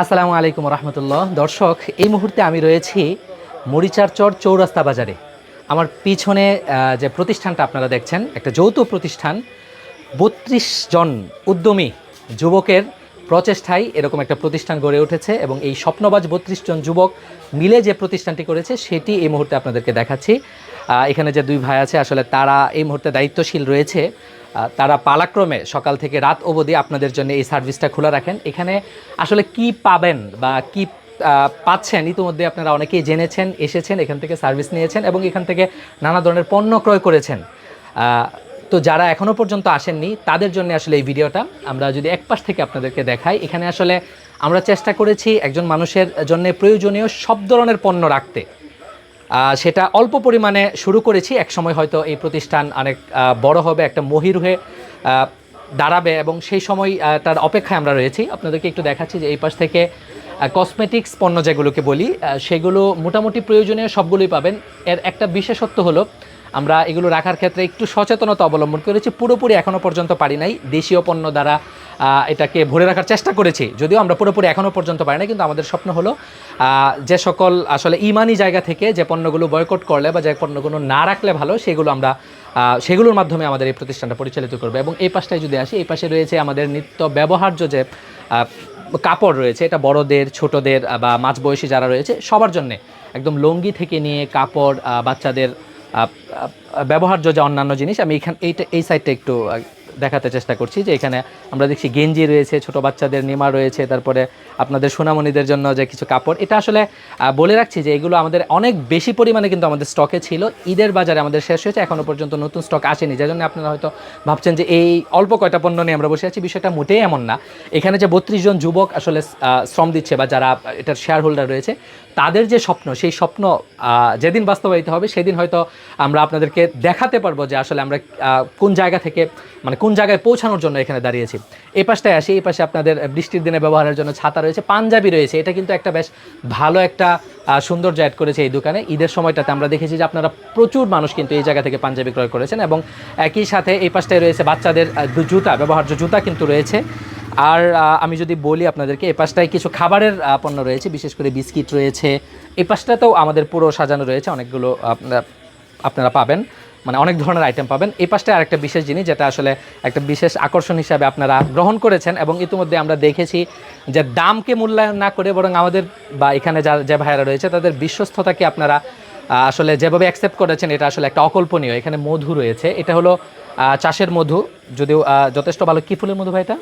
আসসালামু আলাইকুম রহমতুল্লাহ। দর্শক, এই মুহূর্তে আমি রয়েছি মরিচারচর চৌরাস্তা বাজারে। আমার পিছনে যে প্রতিষ্ঠানটা আপনারা দেখছেন, একটা যৌথ প্রতিষ্ঠান, বত্রিশ জন উদ্যমী যুবকের প্রচেষ্টায় এরকম একটা প্রতিষ্ঠান গড়ে উঠেছে এবং এই স্বপ্নবাজ বত্রিশ জন যুবক মিলে যে প্রতিষ্ঠানটি করেছে, সেটি এই মুহূর্তে আপনাদেরকে দেখাচ্ছি। এখানে যে দুই ভাই আছে, আসলে তারা এই মুহূর্তে দায়িত্বশীল রয়েছে। তারা পালাক্রমে সকাল থেকে রাত অবধি আপনাদের জন্য এই সার্ভিসটা খোলা রাখেন। এখানে আসলে কি পাবেন বা কি পাচ্ছেন ইতিমধ্যে আপনারা অনেকেই জেনেছেন, এসেছেন, এখান থেকে সার্ভিস নিয়েছেন এবং এখান থেকে নানা ধরনের পণ্য ক্রয় করেছেন। তো যারা এখনও পর্যন্ত আসেননি, তাদের জন্য আসলে এই ভিডিওটা আমরা যদি এক পাশ থেকে আপনাদেরকে দেখাই। এখানে আসলে আমরা চেষ্টা করেছি একজন মানুষের জন্য প্রয়োজনীয় সব ধরনের পণ্য রাখতে। সেটা অল্প পরিমাণে শুরু করেছি। এক সময় হয়তো এই প্রতিষ্ঠান অনেক বড় হবে, একটা মহির হয়ে দাঁড়াবে এবং সেই সময় তার অপেক্ষায় আমরা রয়েছি। আপনাদেরকে একটু দেখাচ্ছি যে এই পাশ থেকে কসমেটিক্স পণ্য যেগুলোকে বলি সেগুলো মোটামুটি প্রয়োজনীয় সবগুলোই পাবেন। এর একটা বিশেষত্ব হলো আমরা এগুলো রাখার ক্ষেত্রে একটু সচেতনতা অবলম্বন করেছি। পুরোপুরি এখনও পর্যন্ত পারি নাই। দেশীয় পণ্য দ্বারা এটাকে ভরে রাখার চেষ্টা করেছি। যদিও আমরা পুরোপুরি এখনও পর্যন্ত পারি না কিন্তু আমাদের স্বপ্ন হলো যে সকল আসলে ইমানি জায়গা থেকে যে পণ্যগুলো বয়কট করলে বা যে পণ্যগুলো না রাখলে ভালো, সেগুলো আমরা সেগুলোর মাধ্যমে আমাদের এই প্রতিষ্ঠানটা পরিচালিত করবে। এবং এই পাশটায় যদি আসি, এই পাশে রয়েছে আমাদের নিত্য ব্যবহার্য যে কাপড় রয়েছে, এটা বড়দের, ছোটদের বা মাঝবয়সী যারা রয়েছে, সবার জন্যে। একদম লুঙ্গি থেকে নিয়ে কাপড় বাচ্চাদের ব্যবহার্য যে অন্যান্য জিনিস আমি এখান এইটা এই সাইডটা একটু দেখাতে চেষ্টা করছি যে এখানে আমরা দেখছি গেঞ্জি রয়েছে, ছোট বাচ্চাদের নিমা রয়েছে, তারপরে আপনাদের সোনামণিদের জন্য যে কিছু কাপড়, এটা আসলে বলে রাখছি যে এগুলো আমাদের অনেক বেশি পরিমাণে কিন্তু আমাদের স্টকে ছিল। ঈদের বাজারে আমাদের শেষ হয়েছে, এখনও পর্যন্ত নতুন স্টক আসেনি। যার জন্য আপনারা হয়তো ভাবছেন যে এই অল্প কয়টা পণ্য নিয়ে আমরা বসে আছি, বিষয়টা মোটেই এমন না। এখানে যে বত্রিশ জন যুবক আসলে শ্রম দিচ্ছে বা যারা এটার শেয়ার হোল্ডার রয়েছে, তাদের যে স্বপ্ন, সেই স্বপ্ন যেদিন বাস্তবায়িত হবে, সেদিন হয়তো আমরা আপনাদেরকে দেখাতে পারব যে আসলে আমরা কোন জায়গা থেকে মানে কোন জায়গায় পৌঁছানোর জন্য এখানে দাঁড়িয়েছি। এই পাশটায় আসি এই পাশে আপনাদের বৃষ্টির দিনে ব্যবহারের জন্য ছাতা রয়েছে, পাঞ্জাবি রয়েছে। এটা কিন্তু একটা বেশ ভালো একটা সৌন্দর্য অ্যাড করেছে এই দোকানে। ঈদের সময়টাতে আমরা দেখেছি যে আপনারা প্রচুর মানুষ কিন্তু এই জায়গা থেকে পাঞ্জাবি ক্রয় করেছেন এবং একই সাথে এই পাশটায় রয়েছে বাচ্চাদের জুতা, ব্যবহার্য জুতা কিন্তু রয়েছে। আর আমি যদি বলি আপনাদেরকে এই পাশটায় কিছু খাবারের পণ্য রয়েছে, বিশেষ করে বিস্কিট রয়েছে। এই পাশটাতেও আমাদের পুরো সাজানো রয়েছে, অনেকগুলো আপনারা পাবেন। মানে অনেক ধরনের আইটেম পাবেন। এই পাশটায় আরেকটা বিশেষ জিনিস, যেটা আসলে একটা বিশেষ আকর্ষণ হিসাবে আপনারা গ্রহণ করেছেন এবং ইতিমধ্যে আমরা দেখেছি যে দামকে মূল্যায়ন না করে বরং আমাদের বা এখানে যা, যে ভাইয়েরা রয়েছে, তাদের বিশ্বস্ততাকে আপনারা আসলে যেভাবে অ্যাকসেপ্ট করেছেন, এটা আসলে একটা অকল্পনীয়। এখানে মধু রয়েছে। এটা হলো চাষের মধু। যদিও যথেষ্ট ভালো। কী ফুলের মধু ভাই এটা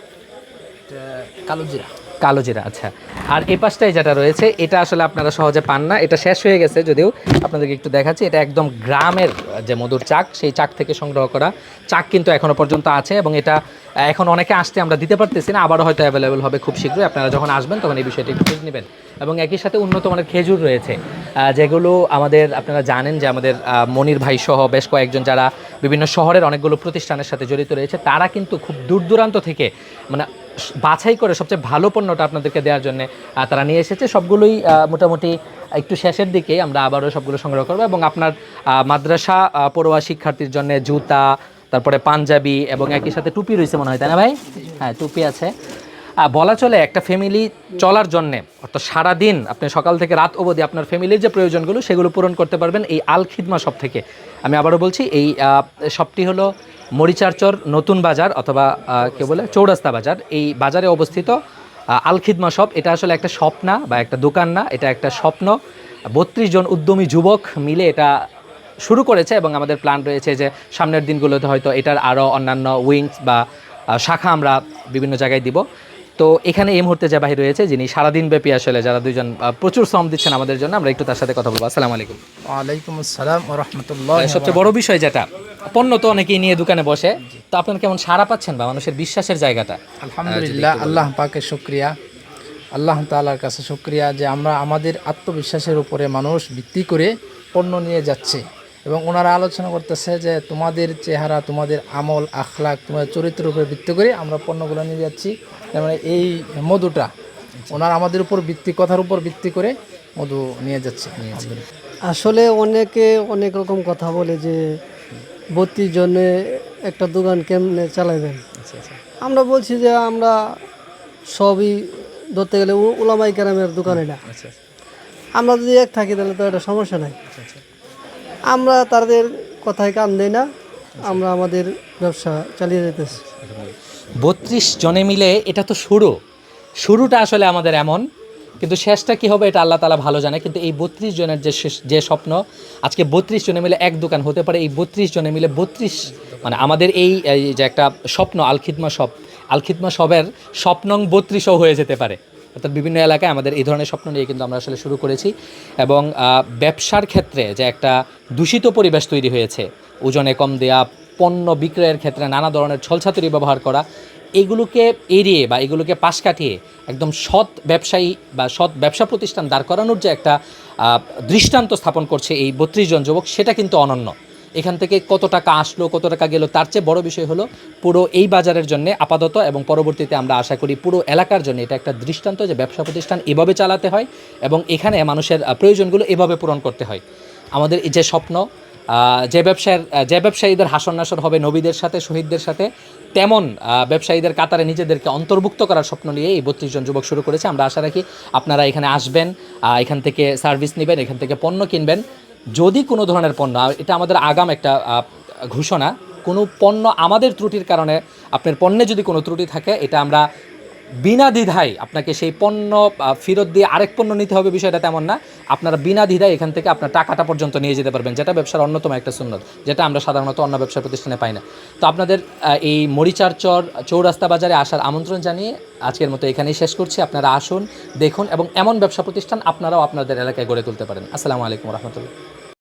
কালো জিরা। কালো জিরা আচ্ছা। আর এই পাশটায় যেটা রয়েছে, এটা আসলে আপনারা সহজে পান না। এটা শেষ হয়ে গেছে যদিও, আপনাদেরকে একটু দেখাচ্ছি। এটা একদম গ্রামের যে মধুর চাক, সেই চাক থেকে সংগ্রহ করা চাক কিন্তু এখনও পর্যন্ত আছে এবং এটা এখন অনেকে আসতে আমরা দিতে পারতেছি না, আবারও হয়তো অ্যাভেলেবেল হবে খুব শীঘ্রই। আপনারা যখন আসবেন, তখন এই বিষয়টি একটু খোঁজ নেবেন। এবং একই সাথে উন্নত মানের খেজুর রয়েছে যেগুলো আমাদের, আপনারা জানেন যে আমাদের মনির ভাই সহ বেশ কয়েকজন যারা বিভিন্ন শহরের অনেকগুলো প্রতিষ্ঠানের সাথে জড়িত রয়েছে, তারা কিন্তু খুব দূর দূরান্ত থেকে মানে বাছাই করে সবচেয়ে ভালো পণ্যটা আপনাদেরকে দেওয়ার জন্য তারা নিয়ে এসেছে। সবগুলোই মোটামুটি একটু শেষের দিকে আমরা আবারও সবগুলো সংগ্রহ করব এবং আপনার মাদ্রাসা পড়োয়া শিক্ষার্থীর জন্য জুতা, তারপরে পাঞ্জাবি এবং একই সাথে টুপি রয়েছে মনে হয়, তাই না ভাই? হ্যাঁ টুপি আছে। বলা চলে একটা ফ্যামিলি চলার জন্যে। অর্থাৎ সারাদিন আপনি সকাল থেকে রাত অবধি আপনার ফ্যামিলির যে প্রয়োজনগুলো, সেগুলো পূরণ করতে পারবেন এই আল খিদমা শপ থেকে। আমি আবারও বলছি, এই শপটি হলো মরিচারচর নতুন বাজার অথবা কে বলে, চৌরাস্তা বাজার। এই বাজারে অবস্থিত আল খিদমা শপ। এটা আসলে একটা শপ না বা একটা দোকান না, এটা একটা স্বপ্ন। বত্রিশ জন উদ্যমী যুবক মিলে এটা শুরু করেছে এবং আমাদের প্ল্যান রয়েছে যে সামনের দিনগুলোতে হয়তো এটার আরও অন্যান্য উইংস বা শাখা আমরা বিভিন্ন জায়গায় দিব। তো এখানে এই মুহূর্তে যে বাহির রয়েছে যিনি সারাদিন ব্যাপী আসলে যারা দুজন প্রচুর শ্রম দিচ্ছেন আমাদের জন্য আমরা একটু তার সাথে কথা বলব। আসসালামু আলাইকুম। ওয়ালাইকুম আসসালাম রহমতুল্লাহ সবচেয়ে বড় বিষয় যেটা পণ্য তো অনেকেই নিয়ে দোকানে বসে তো আপনারা কেমন সারা পাচ্ছেন বা মানুষের বিশ্বাসের জায়গাটা? আলহামদুলিল্লাহ আল্লাহ পাকের শুক্রিয়া আল্লাহ তাআলার কাছে শুক্রিয়া যে আমরা আমাদের আত্মবিশ্বাসের উপরে মানুষ ভিত্তি করে পণ্য নিয়ে যাচ্ছে। এবং ওনারা আলোচনা করতেছে যে তোমাদের চেহারা তোমাদের আমল আখলাক তোমাদের চরিত্রের উপরে ভিত্তি করে আমরা পণ্যগুলো নিয়ে যাচ্ছি। যেমন এই মধুটা ওনারা আমাদের উপর ভিত্তি কথার উপর ভিত্তি করে মধু নিয়ে যাচ্ছে। আসলে অনেকে অনেক রকম কথা বলে যে বত্রিশ জনে একটা দোকান কেমনে চালাবেন? আমরা বলছি যে আমরা সবই ধরতে গেলে উলামাই কেরামের দোকান এটা। আচ্ছা আমরা যদি এক থাকি তাহলে তো এটা সমস্যা নাই। আমরা তাদের কথায় কান দেই না, আমরা আমাদের ব্যবসা চালিয়ে যেতেছি বত্রিশ জনে মিলে এটা তো শুরু। শুরুটা আসলে আমাদের এমন, কিন্তু শেষটা কি হবে এটা আল্লাহ তালা ভালো জানে, কিন্তু এই বত্রিশ জনের যে যে স্বপ্ন, আজকে বত্রিশ জনে মিলে এক দোকান হতে পারে, এই বত্রিশ জনে মিলে বত্রিশ মানে আমাদের এই যে একটা স্বপ্ন, আলখিদমা সব, আলখিদমা সবের স্বপ্নং বত্রিশও হয়ে যেতে পারে। অর্থাৎ বিভিন্ন এলাকায় আমাদের এই ধরনের স্বপ্ন নিয়ে কিন্তু আমরা আসলে শুরু করেছি। এবং ব্যবসার ক্ষেত্রে যে একটা দূষিত পরিবেশ তৈরি হয়েছে, ওজনে কম দেয়া, পণ্য বিক্রয়ের ক্ষেত্রে নানা ধরনের ছলছাতুরি ব্যবহার করা, এগুলোকে এড়িয়ে বা এগুলোকে পাশ কাটিয়ে একদম সৎ ব্যবসায়ী বা সৎ ব্যবসা প্রতিষ্ঠান দাঁড় করানোর যে একটা দৃষ্টান্ত স্থাপন করছে এই বত্রিশ জন যুবক, সেটা কিন্তু অনন্য। এখান থেকে কত টাকা আসলো, কত টাকা গেল, তার চেয়ে বড় বিষয় হলো পুরো এই বাজারের জন্য আপাতত এবং পরবর্তীতে আমরা আশা করি পুরো এলাকার জন্য এটা একটা দৃষ্টান্ত যে ব্যবসা প্রতিষ্ঠান এভাবে চালাতে হয় এবং এখানে মানুষের প্রয়োজনগুলো এভাবে পূরণ করতে হয়। আমাদের যে স্বপ্ন যে ব্যবসায়ের যে ব্যবসায়ীদের হাসন নাসর হবে নবীদের সাথে, শহীদদের সাথে, তেমন ব্যবসায়ীদের কাতারে নিজেদেরকে অন্তর্ভুক্ত করার স্বপ্ন নিয়ে এই বত্রিশ জন যুবক শুরু করেছে। আমরা আশা রাখি আপনারা এখানে আসবেন এখান থেকে সার্ভিস নেবেন, এখান থেকে পণ্য কিনবেন। যদি কোনো ধরনের পণ্য, এটা আমাদের আগাম একটা ঘোষণা, কোনো পণ্য আমাদের ত্রুটির কারণে আপনার পণ্যে যদি কোনো ত্রুটি থাকে, এটা আমরা বিনা দ্বিধায় আপনাকে সেই পণ্য ফেরত দিয়ে আরেক পণ্য নিতে হবে, বিষয়টা তেমন না। আপনারা বিনা দ্বিধায় এখান থেকে আপনার টাকাটা পর্যন্ত নিয়ে যেতে পারবেন, যেটা ব্যবসার অন্যতম একটা সুন্নত, যেটা আমরা সাধারণত অন্য ব্যবসা প্রতিষ্ঠানে পাই না। তো আপনাদের এই মরিচার চর, চৌরাস্তা বাজারে আসার আমন্ত্রণ জানিয়ে আজকের মতো এখানেই শেষ করছি। আপনারা আসুন, দেখুন এবং এমন ব্যবসা প্রতিষ্ঠান আপনারাও আপনাদের এলাকায় গড়ে তুলতে পারেন। আসসালামু আলাইকুম রহমতুল্লাহ।